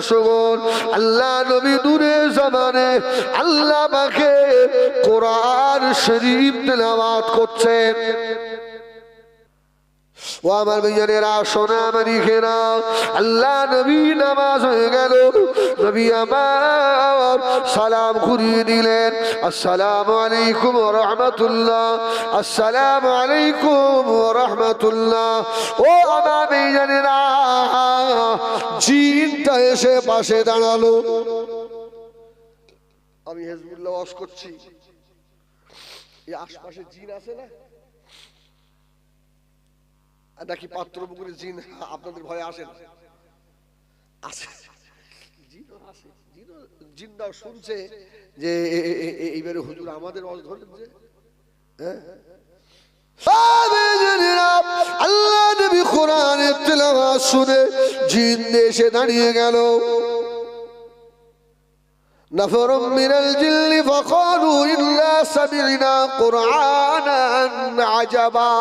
মশগুল আল্লাহ নবী দূরে জমানে আল্লাহ পাকে কোরআন শরীফ তেলাওয়াত করছেন। ও আমার ভাইয়ানেরা সোনা মানিকেরা আল্লাহ নবী নামাজ হয়ে গেল। নবী আমার সালাম ঘুরিয়ে দিলেন। আসসালাম আলাইকুম রহমতুল্লাহ। আসসালাম আলাইকুম রহমতুল্লাহ। ও আমার ভাইয়ানেরা জিনটা এসে পাশে দাঁড়াল। আমি হেজবুল্লাহ ওয়াশ করছি। এই আশপাশে জিন আছে না? নাকি পাত্র পুকুরে জিন আপনাদের ভয়ে আসে না আছে জিনও আসে জিনও জিনরাও শুনছে যে এ- এ- এ- এ- এইবারে হুজুর আমাদের অজ ধরেন যে হ্যাঁ আল্লাহ নবী কোরআনের তেলাওয়াত শুনে জিন এসে দাঁড়িয়ে গেল نفر من الجن فقالوا إلا سمعنا قرآنا عجبا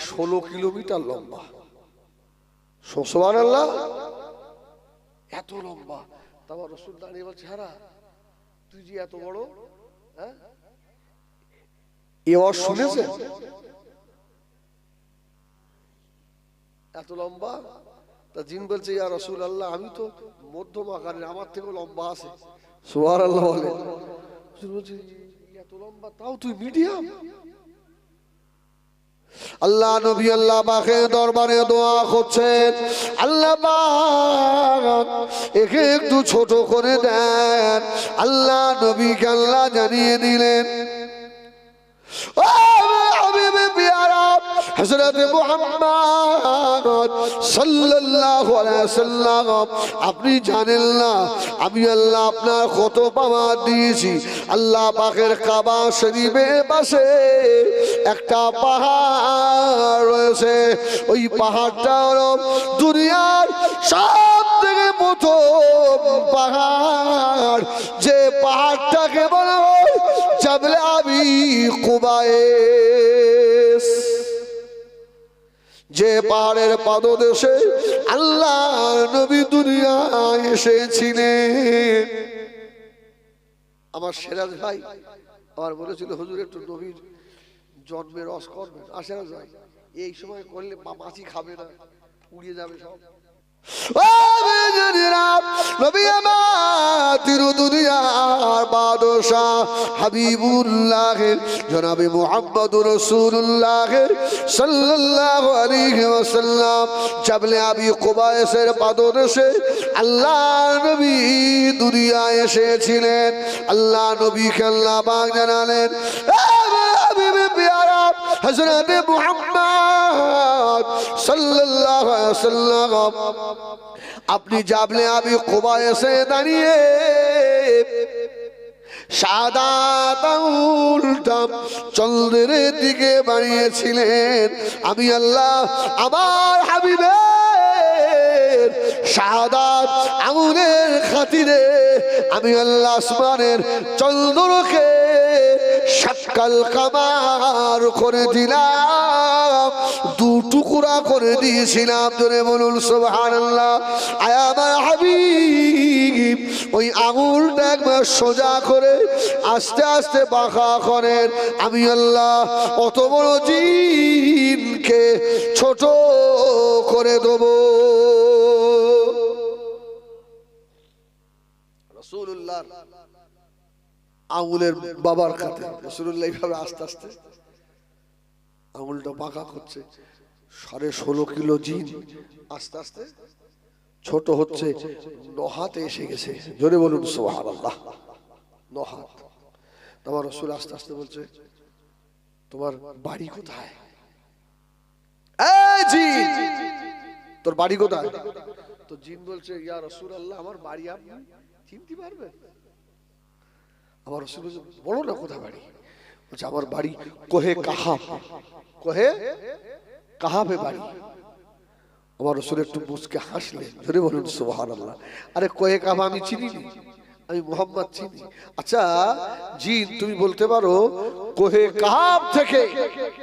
ষোলো কিলোমিটার লম্বা। এত লম্বা। তারপর রসুল দাঁড়িয়ে বলছে, হারা, তুই যে এত বড় হ্যাঁ? এবার শুনেছে এত লম্বা? তা জিন বলছে, ইয়া রসুল আল্লাহ আমি তো মধ্যম আকারের, আমার থেকেও লম্বা আছে। সোহার আল্লাহ বলে বলছে, এত লম্বা, তাও তুই মিডিয়াম আল্লাহ নবী আল্লাহ পাকে দরবারে দোয়া করছেন। আল্লাহ একে একটু ছোট করে দেন। আল্লাহ নবীকে আল্লাহ জানিয়ে দিলেন। ও হযরত মুহাম্মদ সাল্লাল্লাহু আলাইহি সাল্লাম আপনি জানেন না, আমি আল্লাহ আপনার কত পাওয়ার দিয়েছি। আল্লাহ পাকের কাবা শরীফের পাশে একটা পাহাড় রয়েছে। ওই পাহাড়টা হলো দুনিয়ার সব থেকে প্রথম পাহাড়। যে পাহাড়টাকে বলা হয় জাবলে আবি কুবায়েস যে পাহাড়ের পাদদেশে আল্লাহ নবী দুনিয়া এসেছিলেন। আমার সেরাজ ভাই, আমার বলেছিল হুজুর একটু নবীর জন্মের রস করবেন। সেরাজ ভাই, এই সময় করলে মাছি খাবে না উড়িয়ে যাবে সব। নবী হাবিবুল্লাহের, জনাবে ওয়াসাল্লাম, জাবলে আবি আল্লাহ নবী দুনিয়ায় এসেছিলেন। আল্লাহ আল্লাহ পাক জানালেন, "এ হাবিবে হযরত মুহাম্মদ সাল্লাল্লাহু আলাইহি ওয়াসাল্লাম, আপনি জাবলে আবি কুবায়েসে দাঁড়িয়ে সাদা আঙুলটা চন্দ্রের দিকে বানিয়েছিলেন আমি আল্লাহ আমার হাবিবের শাহাদাত আঙুলের খাতিরে আমি আল্লাহ আসমানের চন্দ্রকে সাতকাল কামার করে দিলাম, দু টুকরা করে দিয়েছিলাম জোরে বলুন হাবিব, ওই আঙুলটা একবার সোজা করে আস্তে আস্তে বাঁকা করেন। আমি আল্লাহ, অত বড় জিনকে ছোট করে দেব। রসুল্লাহ আঙুলের বাবার খাতে। রসুল্লাহ এইভাবে আস্তে আস্তে আঙুলটা পাকা করছে। সাড়ে ষোলো কিলো জিন আস্তে আস্তে ছোট হচ্ছে নহাতে এসে গেছে। জোরে বলুন সোহান আল্লাহ নহাত তোমার রসুল আস্তে আস্তে বলছে, তোমার বাড়ি কোথায়? তোর বাড়ি কোথায়? তো জিন বলছে, ইয়া রসুল আল্লাহ আমার বাড়ি আপনি চিনতে পারবেন? আমার রসুল বলো না কোথায় বাড়ি? বলছে, আমার বাড়ি কোহে কাহাব। কোহে কাহাবে বাড়ি। আমার রসুল একটু মুসকে হাসলেন, ধরে বলুন সোহান আল্লাহ আরে, কোহে কাহাব আমি চিনি আমি মোহাম্মদ চিনি। আচ্ছা জিন, তুমি বলতে পারো, কোহে কাহাব থেকে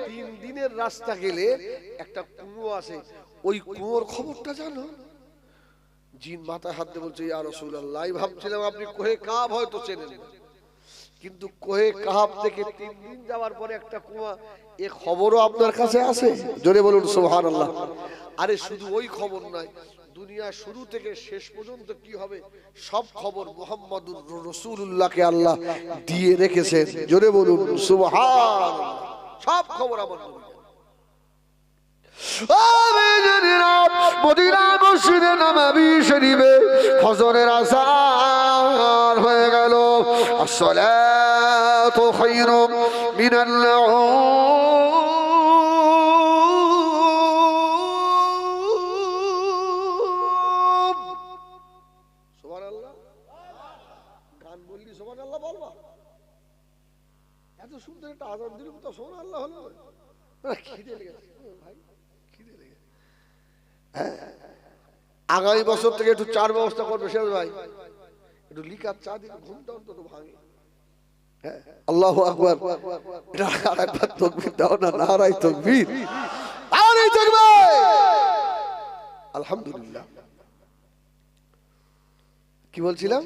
তিন দিনের রাস্তা গেলে একটা কুয়ো আছে ওই কুয়োর খবরটা জানো? জিন মাথায় হাত দিয়ে বলছে, ইয়া রাসূলুল্লাহ, আমি ভাবছিলাম, আপনি কোহে কাহাব হয়তো চেনেন। কিন্তু কোহে কাহাব থেকে তিন দিন যাওয়ার পরে একটা কুয়া, এ খবরও আপনার কাছে আছে? জোরে বলুন সোহান আল্লাহ আরে শুধু ওই খবর নয়, দুনিয়া শুরু থেকে শেষ পর্যন্ত কি হবে? সব খবর মোহাম্মদুর রসুল্লাহকে আল্লাহ দিয়ে রেখেছেন। জোরে বলুন সুবহান সব খবর আমার মসজিদে নামাবি শরীফে ফজরের আসার হয়ে গেল। গান বললি সুবহানাল্লাহ বলবা? এত সুন্দর একটা আজান দিল, তো সুবহানাল্লাহ হলো। না খিদে লেগেছে। ভাই, খিদে লেগেছে। হ্যাঁ। আগামী বছর থেকে একটু চার ব্যবস্থা করবে শেষ ভাই। একটু লিকার চা দিলে ঘুমটা অন্তত ভাঙে। আল্লাহ আল্লাহু আকবার। এটা আর একবার তকবীর দাও না নারাই তকবীর। আর এই আলহামদুলিল্লাহ। কি বলছিলাম?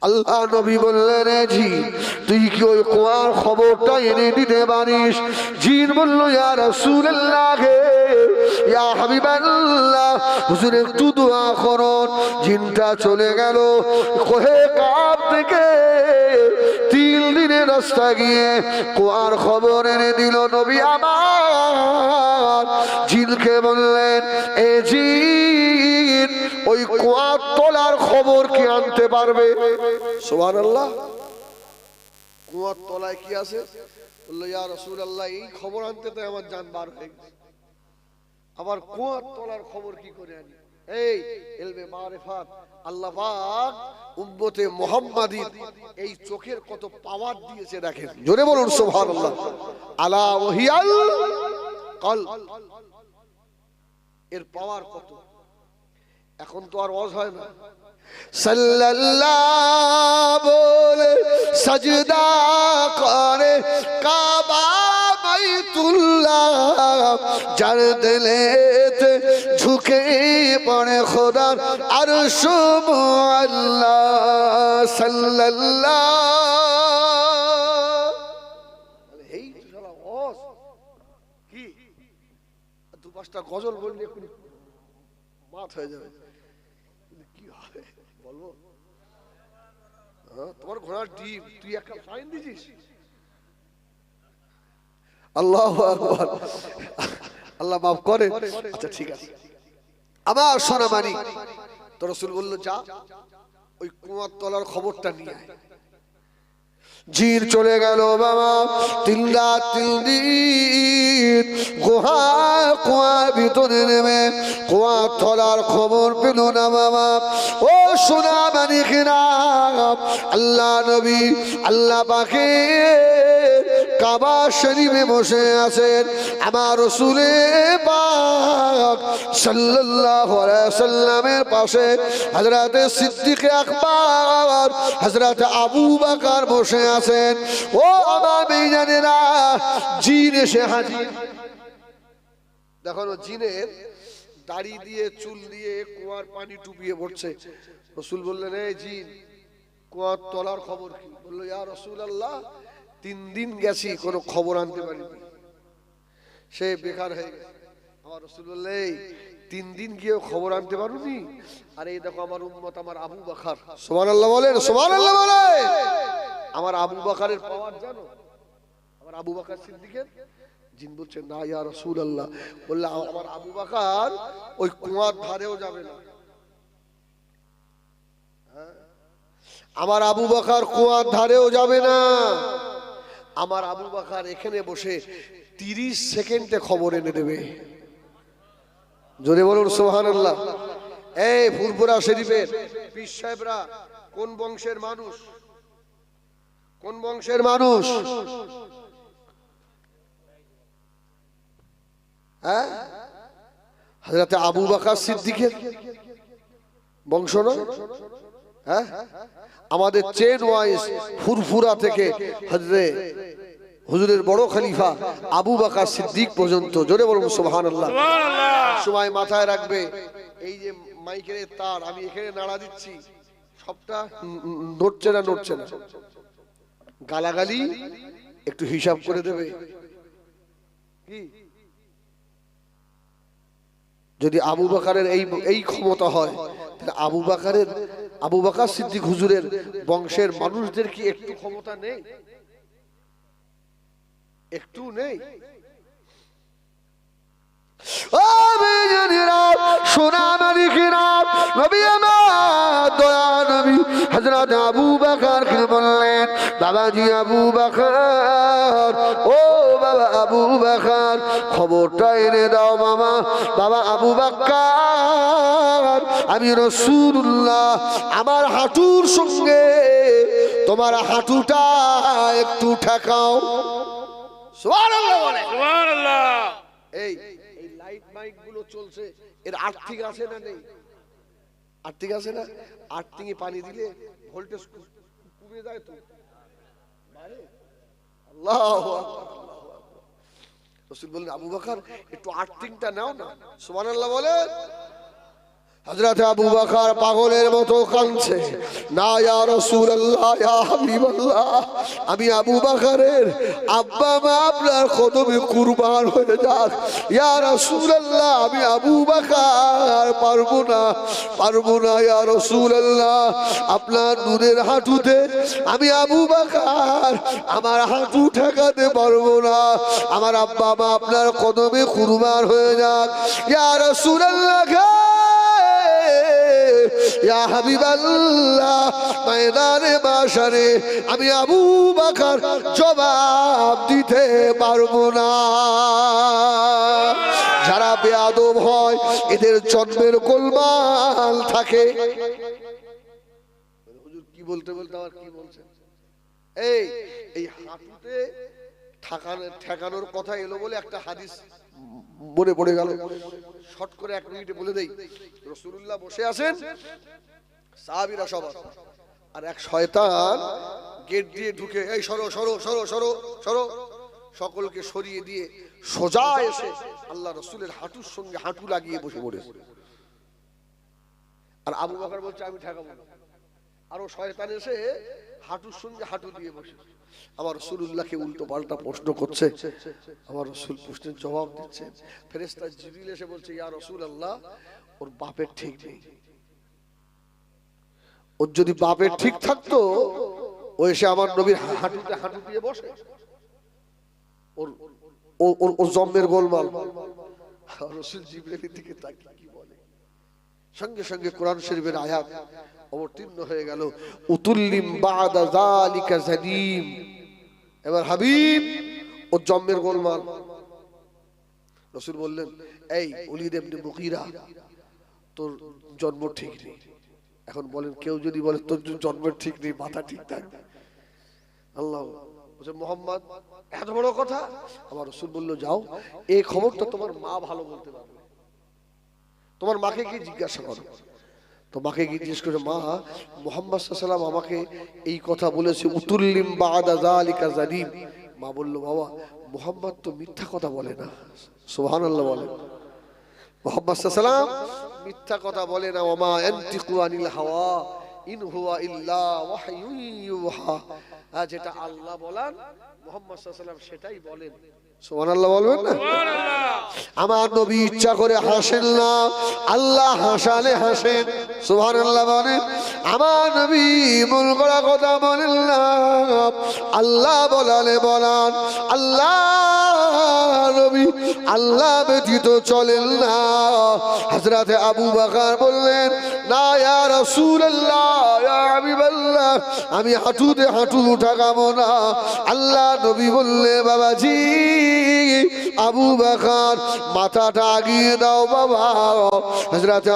আল্লাহ নবী বললেন, "এ জিন তুই কি ওই কুয়ার খবরটা এনে দিতে পারিস? জিন বলল, ইয়া রাসূলুল্লাহ হে, ইয়া হাবিবাল্লাহ, হুজুর একটু দোয়া করুন। জিনটা চলে গেল, কোহে কাপ থেকে তিন দিনের রাস্তা গিয়ে কুয়ার খবর এনে দিল নবী আমার। জিনকে বললেন, এ জিন ওই কুয়ার তোলার খবর কি আনতে পারবে? সোহান আল্লাহ কুয়ার তলায় কি আছে? বলল, ইয়া রসুল আল্লাহ এই খবর আনতে তো আমার জান বার হয়ে গেছে। আবার কুয়ার তলার খবর কি করে আনি? এই এলবে মারেফাত, আল্লাহ পাক উম্মতে মুহাম্মাদির এই চোখের কত পাওয়ার দিয়েছে দেখেন। জোরে বলুন, সুবহানাল্লাহ। আলা ওহিয়াল কল এর পাওয়ার কত? এখন তো আর ওয়াজ হয় না। সাল্লাল্লাহ বলে সাজদা করে কাবা বাইতুল্লাহ যার দিলেতে ঝুঁকে পড়ে খোদার আর শুভ আল্লাহ সাল্লাল্লাহ এই কি? দু পাঁচটা গজল বললে এক্ষুনি হয়ে যাবে। কি হবে? বলব? তোমার ঘোড়ার ডিম তুই একটা ফাইন দিছিস আল্লাহ আল্লাহ মাফ করে আচ্ছা ঠিক আছে। আবার সোনা মানি। তো রসুল বলল যা। ওই কুয়ার তলার খবরটা নিয়ে আয়। জিন চলে গেল বাবা। তিন রাত, তিন দিন গুহা কুয়ার ভিতরে নেমে কুয়া থলার খবর পেল না বাবা। ও সোনা মানিকেরা আল্লাহ নবী, আল্লাহ পাকে কাবা শরীফে বসে আছেন। আমার রসুলে পাক সাল্লাল্লাহু আলাইহি দেখো জিনের দাড়ি দিয়ে, চুল দিয়ে কুয়ার পানি টুপিয়ে পড়ছে। রসুল বললেন, এই জিন, কুয়ার তলার খবর কি? বলল, ইয়া রসুল আল্লাহ তিন দিন গেছি, কোনো খবর আনতে পারিনি। সে বেকার হয়ে গেছে। আমার রসুল তিন দিন গিয়েও খবর আনতে পারুনি। আর এই দেখো আমার উম্মত আমার আবু বাখার। সোমান আল্লাহ বলেন সোমান আল্লাহ বলে আমার আবু বাকারের পাওয়ার জানো? আমার আবু বাকার সিদ্দিকের? জিন বলছে না ইয়া রসুল আল্লাহ বললে আমার আবু বাকার ওই কুয়ার ধারেও যাবে না। হ্যাঁ? আমার আবু বাকার কুয়ার ধারেও যাবে না। আমার আবু বাকার এখানে বসে তিরিশ সেকেন্ডে খবর এনে দেবে। জোরে বলুন সোহান আল্লাহ এই ফুরপুরা শরীফের পীর সাহেবরা, কোন বংশের মানুষ? কোন বংশের মানুষ? হ্যাঁ? আবু বাকার সিদ্দিকের বংশ নয় হ্যাঁ? আমাদের চেন ওয়াইজ ফুরফুরা থেকে হজরে হুজুরের বড় খলিফা আবু বাকার সিদ্দিক পর্যন্ত জোরে বলুন সুবহান আল্লাহ সময় মাথায় রাখবে। এই যে মাইকের তার আমি এখানে নাড়া দিচ্ছি। সবটা নড়ছে না নড়ছে না। গালাগালি একটু হিসাব করে দেবে। কি? যদি আবু বাকারের এই এই ক্ষমতা হয় তাহলে আবু বাকারের আবু বাকার সিদ্দিক হুজুরের বংশের মানুষদের কি একটু ক্ষমতা নেই একটু নেই ও বেজনীরা, সোনা মালিকেরা, নবী আমার, দয়া নবী, হযরত আবু আবু বাকার বাবা আবু বাকার খবরটা এনে দাও মামা বাবা আবু বাক্কার আমি রসুল্লাহ আমার হাঁটুর সঙ্গে তোমার হাঁটুটা একটু ঠেকাও। সুবহানাল্লাহ বলে। সুবহানাল্লাহ। এই এই লাইট মাইকগুলো চলছে এর আর্থিক আছে না নেই? আর্থিক আছে না? পানি দিলে ভোল্টেজ কমে যায় তো। আল্লাহু আকবার, রসুল বললেন আবু বকর একটু আর্থিংটা নাও না। সুবহানাল্লাহ বলেন। হযরত আবু বকর পাগলের মতো কাঁদছে। না, ইয়া রাসূলুল্লাহ, ইয়া হাবিবাল্লাহ, আমি আবু বকরের আব্বা, মা আপনার কদমে কুরবান হয়ে যাক। ইয়া রাসূলুল্লাহ, আমি আবু বকর, পারব না পারব না, ইয়া রাসূলুল্লাহ, আপনার নূরের হাঁটুতে আমি আবু বকর, আমার হাঁটু ঠেকাতে পারব না, আমার আব্বা, মা আপনার কদমে কুরবান হয়ে যাক। ইয়া রাসূলুল্লাহ ইয়া হাবিবাল্লাহ ময়দানে বাসারে, আমি আবু বাকার জবাব দিতে পারব না। যারা বেয়াদব হয়, এদের জন্মের গোলমাল থাকে। কি বলতে বলতে আবার কি বলছেন এই এই হাঁটুতে ঠেকানোর কথা এলো বলে একটা হাদিস মনে পড়ে গেল। শর্ট করে এক মিনিটে বলে দেই রসুল্লাহ বসে আছেন, সাহাবিরা সবার। আর এক শয়তান গেট দিয়ে ঢুকে, এই সরো সরো সরো সরো সরো, সকলকে সরিয়ে দিয়ে সোজা এসে আল্লাহ রসুলের হাঁটুর সঙ্গে হাঁটু লাগিয়ে বসে পড়েছে আর আবু বকর বলছে, আমি ঠেকাবো আরও শয়তান এসে হাঁটুর সঙ্গে হাঁটু দিয়ে বসে। আমার রসুল্লাহকে উল্টো পাল্টা প্রশ্ন করছে। আমার রসুল প্রশ্নের জবাব দিচ্ছে। ফেরেস্তা জিবিল এসে বলছে, ইয়া রসুল আল্লাহ ওর বাপের ঠিক নেই। ওর যদি বাপের ঠিক থাকতো, ও এসে আমার নবীর হাঁটুতে হাঁটু দিয়ে বসে। ওর ওর ওর জন্মের গোলমাল। রসুল জিবরেলের দিকে তাকিয়ে কি বলে? সঙ্গে সঙ্গে কোরআন শরীফের আয়াত অবতীর্ণ হয়ে গেল। উতুল্লিম বাদা জালিকা জালিম এবার হাবিব ও জম্মের গোলমাল। রসুল বললেন, এই উলিদ এমনি মুকিরা তোর জন্ম ঠিক নেই। এখন বলেন, কেউ যদি বলে, তোর জন্মের ঠিক নেই, মাথা ঠিক থাকবে আল্লাহ বলছে, মোহাম্মদ, এত বড় কথা? আমার রসুল বলল, যাও, এই খবরটা তোমার মা ভালো বলতে পারবে। তোমার মাকে কি জিজ্ঞাসা করো। তো মাকে গিয়ে জিজ্ঞেস করে, মা, মোহাম্মদ সাল্লাম আমাকে এই কথা বলেছে, উতুল্লিম বাদা জালিকা জালিম। মা বলল, বাবা, মোহাম্মদ তো মিথ্যা কথা বলে না। সোহান আল্লাহ বলে। মোহাম্মদ সাল্লাম মিথ্যা কথা বলে না ওমা এন্তিকু আনিল হাওয়া, ইন হুয়া ইল্লা আর যেটা আল্লাহ বলান মোহাম্মদ সাল্লাম সেটাই বলেন। সোহান আল্লাহ বলবেন না? আমার নবী ইচ্ছা করে হাসেন না। আল্লাহ হাসালে হাসেন। সুহান আল্লাহ বলেন আমার নবী মন করা কথা বলেন না। আল্লাহ বলালে বলান আল্লাহ নবী আল্লাহ ব্যতীত চলেন না। হজরতে আবু বাকার বললেন না আমি হাঁটুতে হাঁটু ঠাকাবো না। আল্লাহ নবী বললে, বাবাজি, আবু বাকার, মাথাটা আগিয়ে দাও বাবা।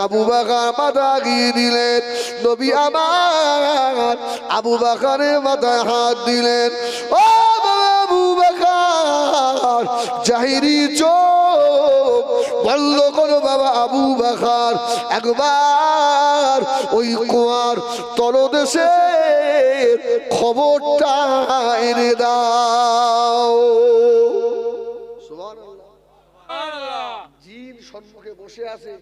আবু বাকার মাথা আগিয়ে দিলেন। নবী আমার আবু বাকারের মাথায় হাত দিলেন। ও বাবা আবু বাকার, জাহিরি চোখ বলল করো বাবা আবু বাকার একবার ওই কুয়ার তলদেশের খবরটা এনে দাও। সুবহানাল্লাহ। জিন সম্মুখে বসে আছে।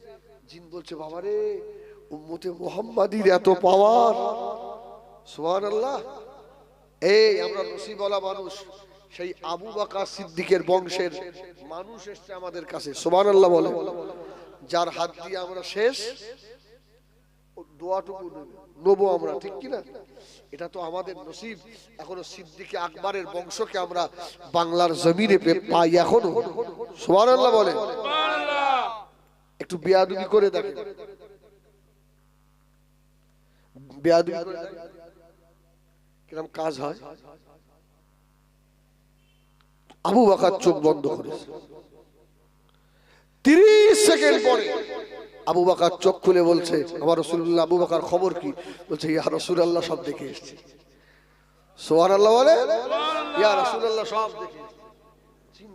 জিন বলছে বাবারে উম্মতে মোহাম্মদীর এত পাওয়ার। সুহান আল্লাহ এই আমরা নসিবলা মানুষ। সেই আবু বাকা সিদ্দিকের বংশের মানুষ এসছে আমাদের কাছে সোমান আল্লাহ বলে। যার হাত দিয়ে আমরা শেষ দোয়াটুকু নেব- আমরা ঠিক কিনা এটা তো আমাদের নসিব। এখনও সিদ্দিকে আকবরের বংশকে আমরা বাংলার জমিনে পাই এখনও। সুহান আল্লাহ বলে একটু বেয়াদুবি করে দেখে বেয়াদুবি করে দেখেন। কিরম কাজ হয়? আবু বাকার চোখ বন্ধ করেছে। তিরিশ সেকেন্ড পরে আবু বাকার চোখ খুলে বলছে, আমার রসুল্লাহ আবু বাকার খবর কি? বলছে, ইয়া রসুল্লাহ সব দেখে এসছে। সোহান আল্লাহ বলে? ইয়া রসুল্লাহ সব দেখে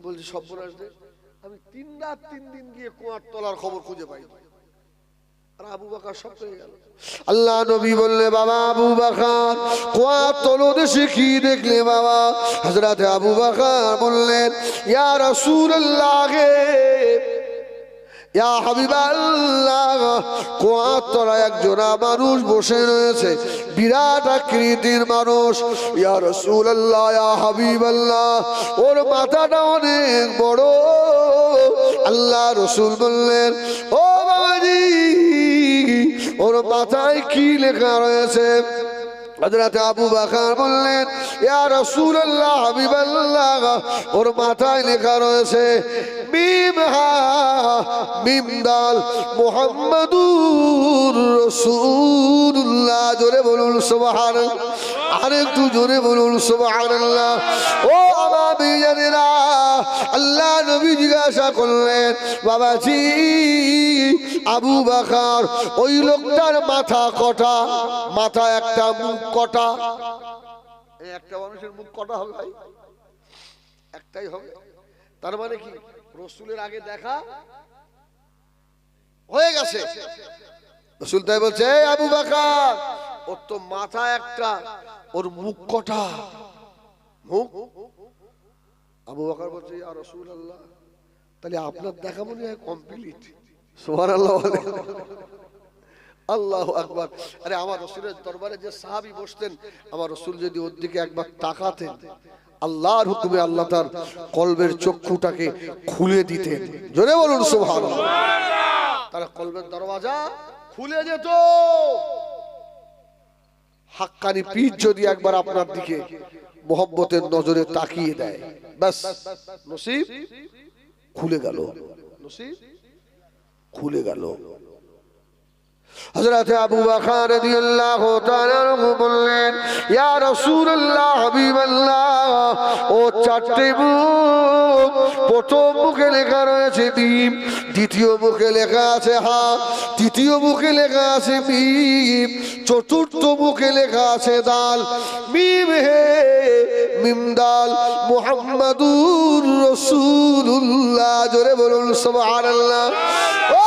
বলছে সব আমি তিন রাত তিন দিন গিয়ে কুয়ার তলার খবর খুঁজে পাই আল্লাহ নবী বললে, বাবা আবু বাকার কুয়ার তলদেশে কি দেখলে বাবা? হজরতে আবু বাকার বললেন, ইয়া কুয়ার তলায় একজনা মানুষ বসে রয়েছে, বিরাট আকৃতির মানুষ। ইয়া রাসূলুল্লাহ, ইয়া হাবিবাল্লাহ, ওর মাথাটা অনেক বড়। আল্লাহ রসুল বললেন ওর মাথায় কি লেখা রয়েছে? বললেন, ইয়া হাবিবাল্লাহ। ওর লেখা রয়েছে হা দাল জোরে বলুন সুবহানাল্লাহ আর একটু জোরে বলুন সুবহানাল্লাহ। ও আল্লাহ নবী জিজ্ঞাসা করলেন, বাবাজি, আবু বাকার, ওই লোকটার মাথা কটা? মাথা একটা, মুখ কটা? একটা মানুষের মুখ কটা হবে ভাই? একটাই হবে। তার মানে কি? রসুলের আগে দেখা হয়ে গেছে। রসুল তাই বলছে আবু বাকার, ওর তো মাথা একটা, ওর মুখ কটা? মুখ? আবু বাকার বলছে ইয়া রসুল আল্লাহ তাহলে আপনার দেখা মনে হয় কমপ্লিট সোহার আল্লাহ আল্লাহ আকবার। আরে আমার রসুলের দরবারে যে সাহাবি বসতেন আমার রসুল যদি ওর দিকে একবার তাকাতেন আল্লাহর হুকুমে আল্লাহ তার কলবের চক্ষুটাকে খুলে দিতেন। জোরে বলুন সোহান তার কলবের দরওয়াজা খুলে যেত। হাক্কানি পীর যদি একবার আপনার দিকে মোহব্বতের নজরে তাকিয়ে দেয়। ব্যাস নসিব খুলে গেল। নসিব? খুলে গেল। হযরত আবু বকর রাদিয়াল্লাহু তাআলা বললেন, ইয়া রাসূলুল্লাহ, হাবিবাল্লাহ, ও চারটি মুখ প্রথম মুখে লেখা রয়েছে মিম দ্বিতীয় মুখে লেখা আছে হা তৃতীয় মুখে লেখা আছে মিম, চতুর্থ মুখে লেখা আছে দাল, মিম হে মিম দাল, মুহাম্মাদুর রাসূলুল্লাহ। জোরে বলুন, সুবহানাল্লাহ। ও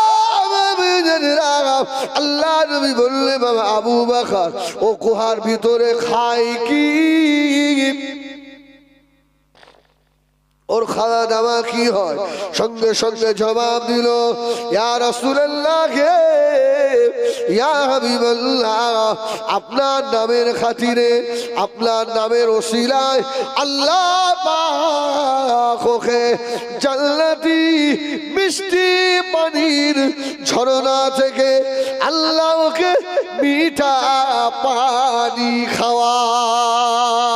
আল্লাহ নবী বললে বাবা, আবু ও ভিতরে কি? ওর খাওয়া দাওয়া কি হয়? সঙ্গে সঙ্গে জবাব দিল আপনার নামের খাতিরে, আপনার নামের ওসিলায় আল্লাহ জান্নাতি মিষ্টি পানির ঝরনা থেকে আল্লাহকে মিঠা পানি খাওয়ায়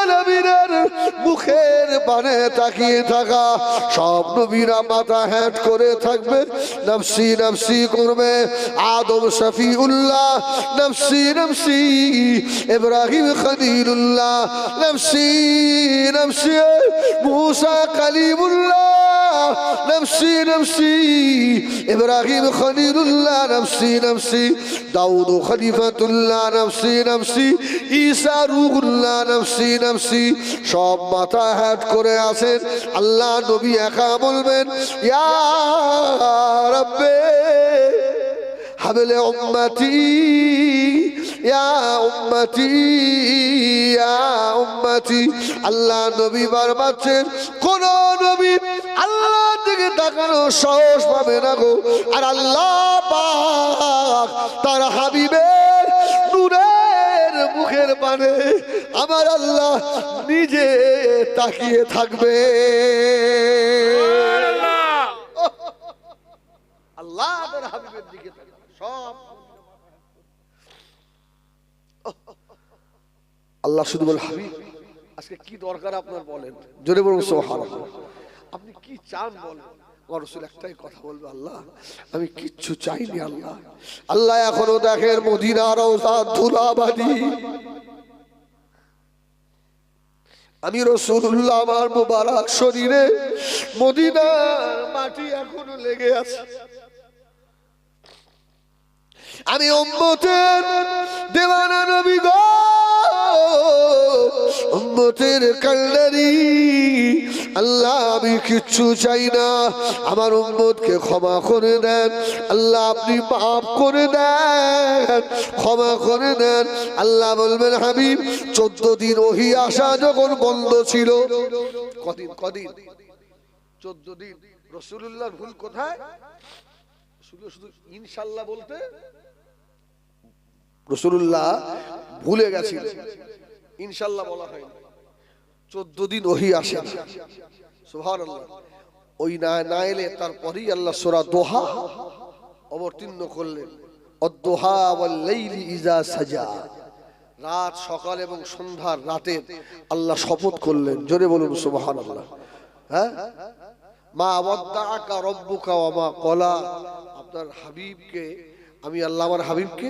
পানে তাকিয়ে থাকা। সব নবীরা মাথা হ্যাট করে থাকবে। নফসি নফসি করবে। আদম শফিউল্লাহ, নফসি নফসি। ইব্রাহিম খলিলুল্লাহ, নফসি নফসি। মুসা কালিমুল্লাহ, নফসি নফসি। ইব্রাহিম খলিলুল্লাহ, নফসি নফসি। দাউদ খলিফাতুল্লাহ, নফসি নফসি। ঈসা রুহুল্লাহ, নফসি নফসি। সব মাথা হ্যাট করে আছেন, আল্লাহ নবী একা বলবেন, ইয়া রাব্বে, হাবলে উম্মতি, ইয়া উম্মতি ইয়া উম্মতি। আল্লাহ নবী বার পাচ্ছেন কোন নবী আল্লাহ দিকে তাকানো সাহস পাবে না গো। আর আল্লাহ পাক তার হাবিবের মুখের পানে আমার আল্লাহ নিজে তাকিয়ে থাকবে। আল্লাহ তার হাবিবের দিকে সব আল্লাহ শুধু বল হাবিব আজকে কি দরকার আপনার বলেন? জোরে বলুন সোহান আপনি কি চান বলেন? রসুল একটাই কথা বলবে, আল্লাহ, আমি কিচ্ছু চাইনি, আল্লাহ। আল্লাহ এখনও দেখেন মদিনার ধুলাবাদী আমি রসুল্লাহ আমার মুবারক শরীরে মদিনার মাটি এখনও লেগে আছে। আমি উম্মতের দেওয়ানা নবী গো। উম্মতের কাল্লারি আল্লাহ, আমি কিচ্ছু চাই না। আমার উম্মতকে ক্ষমা করে দেন। আল্লাহ, আপনি মাফ করে দেন। ক্ষমা করে দেন। আল্লাহ বলবেন, হাবিব, চোদ্দ দিন ওহি আসা যখন বন্ধ ছিল। কদিন কদিন? চোদ্দ দিন। রসুল্লাহর ভুল কোথায়? শুধু শুধু ইনশাল্লাহ বলতে রসুল্লাহ ভুলে গেছিল ইনশাল্লাহ বলা হয়নি চোদ্দ দিন ওহি আসে সুহান ওই না না এলে তারপরেই আল্লাহ সোরা দোহা অবতীর্ণ করলেন। ওয়াল্লাইলি ইজা সাজা। রাত, সকাল এবং সন্ধ্যার রাতে আল্লাহ শপথ করলেন। জোরে বলুন সুবহান আল্লাহ হ্যাঁ? মা ওয়াদ্দাআকা রব্বুকা মা কলা। আপনার হাবিবকে, আমি আল্লাহ আমার হাবিবকে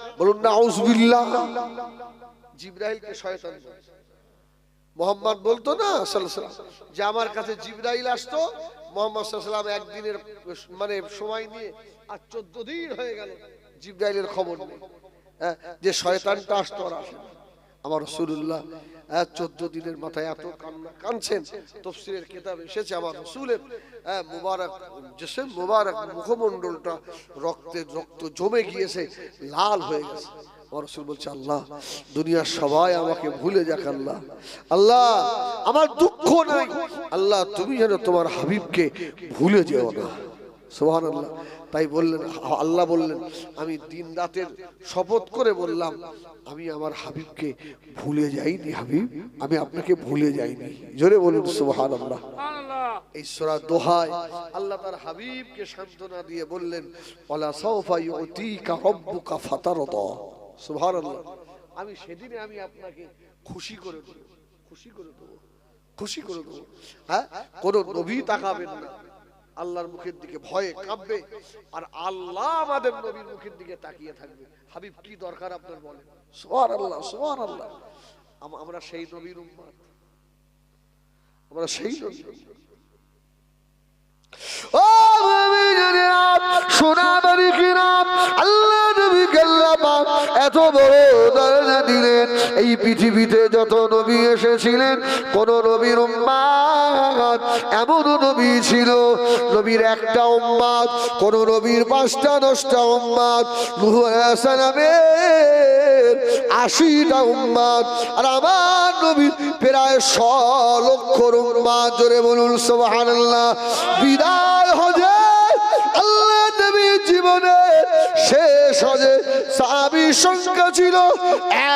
বলুন না আউজবিল্লাহ জিব্রাইলকে শয়তান মোহাম্মদ বলতো না যে আমার কাছে জিব্রাইল আসতো মোহাম্মদ ওয়াসাল্লাম একদিনের মানে সময় নিয়ে আর চোদ্দ দিন হয়ে গেল জিব্রাইলের খবর নেই হ্যাঁ, যে শয়তানটা আসতো আর আসে না। আমার রসুল্লাহ চোদ্দ দিনের মাথায় এত কান্না কানছেন তফসিলের কেতাব এসেছে আমার রসুলের হ্যাঁ, মুবারক জেসে মুবারক মুখমণ্ডলটা রক্তে রক্ত জমে গিয়েছে লাল হয়ে গেছে। আমার বলছে আল্লাহ দুনিয়ার সবাই আমাকে ভুলে যাক আল্লাহ। আল্লাহ আমার দুঃখ নাই। আল্লাহ তুমি যেন তোমার হাবিবকে ভুলে যেও না। সোহান আল্লাহ তাই বললেন আল্লাহ বললেন আমি দিন রাতের শপথ করে বললাম আমি আমার হাবিবকে ভুলে যাইনি হাবিব আমি আপনাকে ভুলে যাইনি। জোরে বলুন সোহান আল্লাহ এই সূরা দোহায় আল্লাহ তার হাবিবকে সান্ত্বনা দিয়ে বললেন অলা ওয়ালা সাউফা ইউতিকা রাব্বুকা ফাতারদা। সুবহানাল্লাহ। আমি সেদিনে আমি আপনাকে খুশি করে দেব খুশি করে দেব খুশি করে দেব। হ্যাঁ? কোন নবী তাকাবেন না। আল্লাহর মুখের দিকে ভয়ে কাঁপবে আর আল্লাহ আমাদের নবীর মুখের দিকে তাকিয়ে থাকবে। হাবিব, কি দরকার আপনার বলেন? আল্লাহ সোহান আল্লাহ আমরা সেই নবীর উম্মাদ। আমরা সেই নবীর। ও শোনা এই পৃথিবীতে যত নবী এসেছিলেন, কোন নবীর উম্মাদ, এমন নবী ছিল, নবীর একটা উম্মাদ, কোন নবীর পাঁচটা, দশটা উম্মাদ আশিটা উম্মাদ, আর আমার নবীর প্রায় শ লক্ষ উম্মাদ, জোরে বলুন সুবহানাল্লাহ বিদায় সাহাবীর সংখ্যা ছিল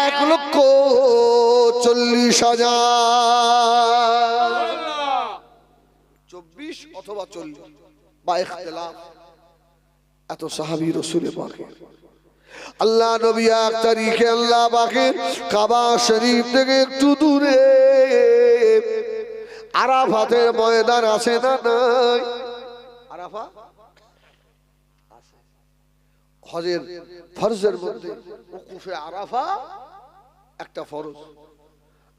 এক লক্ষ চল্লিশ হাজার। চব্বিশ অথবা চল্লিশ, বা এত সাহাবি রসুলে পাকে। আল্লাহ নবী এক তারিখে আল্লাহ পাকে কাবা শরীফ থেকে একটু দূরে। আরাফাতের ময়দান আছে না নাই? আরাফা। হজের ফরজের মধ্যে উকুফে আরাফা একটা ফরজ।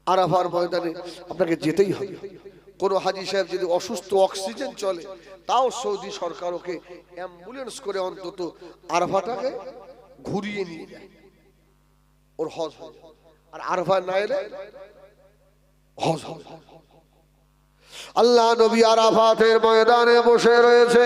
আরাফার ময়দানে আপনাকে যেতেই হবে। কোন হাজি সাহেব যদি অসুস্থ, অক্সিজেন চলে, তাও সৌদি সরকার ওকে অ্যাম্বুলেন্স করে অন্তত আরফাটাকে ঘুরিয়ে নিয়ে যায়। ওর হজ আর আরফা না এলে হজ হবে আল্লাহ নবী আরাফাতের ময়দানে বসে রয়েছে।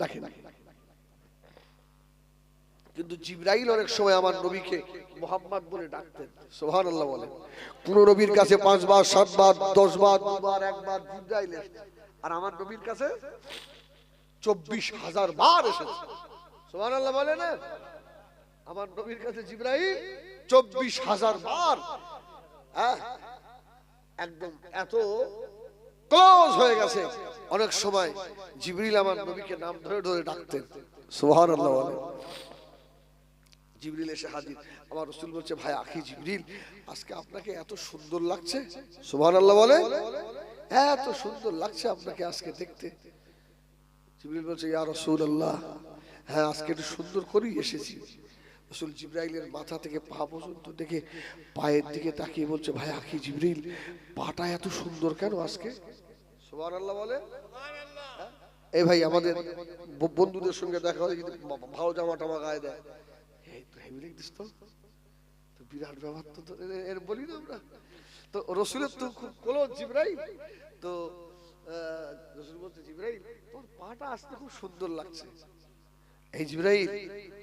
ডাকেন কিন্তু জিব্রাইল অনেক সময় আমার নবীকে মোহাম্মদ বলে ডাকতেন সোহান আল্লাহ বলেন কোন নবীর কাছে পাঁচবার, সাতবার, দশবার, দুবার, একবার জিব্রাইল। আর আমার নবীর কাছে চব্বিশ হাজার বার এসেছে। সোহান আল্লাহ বলে না? আমার নবীর কাছে জিব্রাইল চব্বিশ হাজার বার। হ্যাঁ? একদম এত ক্লোজ হয়ে গেছে। অনেক সময় জিবরিল আমার নবীকে নাম ধরে ধরে ডাকতেন। সুবহান আল্লাহ জিবরিল এসে হাজির। আমার রসুল বলছে, ভাই, আখি জিবরিল, আজকে আপনাকে এত সুন্দর লাগছে। সুবহান আল্লাহ বলে। এত সুন্দর লাগছে আপনাকে আজকে দেখতে। জিবরিল বলছে, ইয়া রসুল আল্লাহ হ্যাঁ আজকে একটু সুন্দর করেই এসেছি। রসুল জিব্রাইলের মাথা থেকে পা পর্যন্ত দেখে পায়ের দিকে তাকিয়ে বলছে, ভাই, আখি জিবরিল, পাটা এত সুন্দর কেন আজকে? সুবহান আল্লাহ বলে হ্যাঁ? এই ভাই আমাদের বন্ধুদের সঙ্গে দেখা হয় কিন্তু ভালো জামা টামা গায়ে দেয়। এই তো হেভি বিরাট ব্যাপার তো এর- বলি না আমরা। তো রসুলের তো খুব কোলো জিব্রাইল। তো রসুল বলছে জিব্রাইল তোর পাটা আসতে খুব সুন্দর লাগছে। এই জিব্রাইল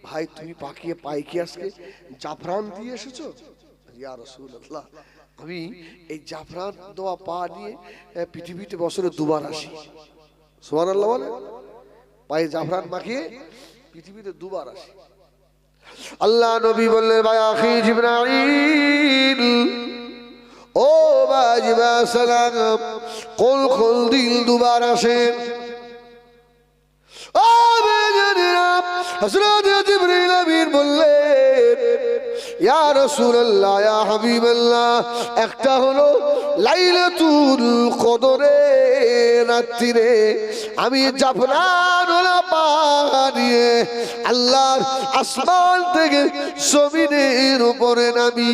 ভাই তুমি পাকিয়ে পাই কি আজকে জাফরান দিয়ে এসেছ? ইয়া রাসূলুল্লাহ। আমি এই জাফরান দেওয়া পা নিয়ে পৃথিবীতে বছরে দুবার আসি। সুবহানাল্লাহ বলে? পায়ে জাফরান মাখিয়ে পৃথিবীতে দুবার আসি। আল্লাহ নবী বললেন ভাই আখি জিব্রাইল ও বাজিবা সালাম কোল কোল দিল দুবার আসেন ও বেজনিরা, হযরত জিবরিল আমিন বললেন ইয়া ইয়া হাবিবাল্লাহ একটা হলো লাইলাতুল কদরে রাত্রিরে আমি জাফরান পানিয়ে আল্লাহর আসমান থেকে জমিনের উপরে নামি।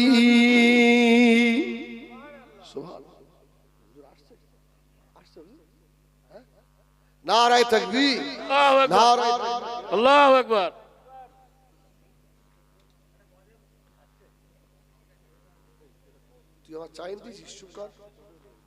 সুবহানাল্লাহ। নারায় আকবার। নারায়। আল্লাহু আকবার। তুই আমার চাইন দিয়েছিস চুপ কর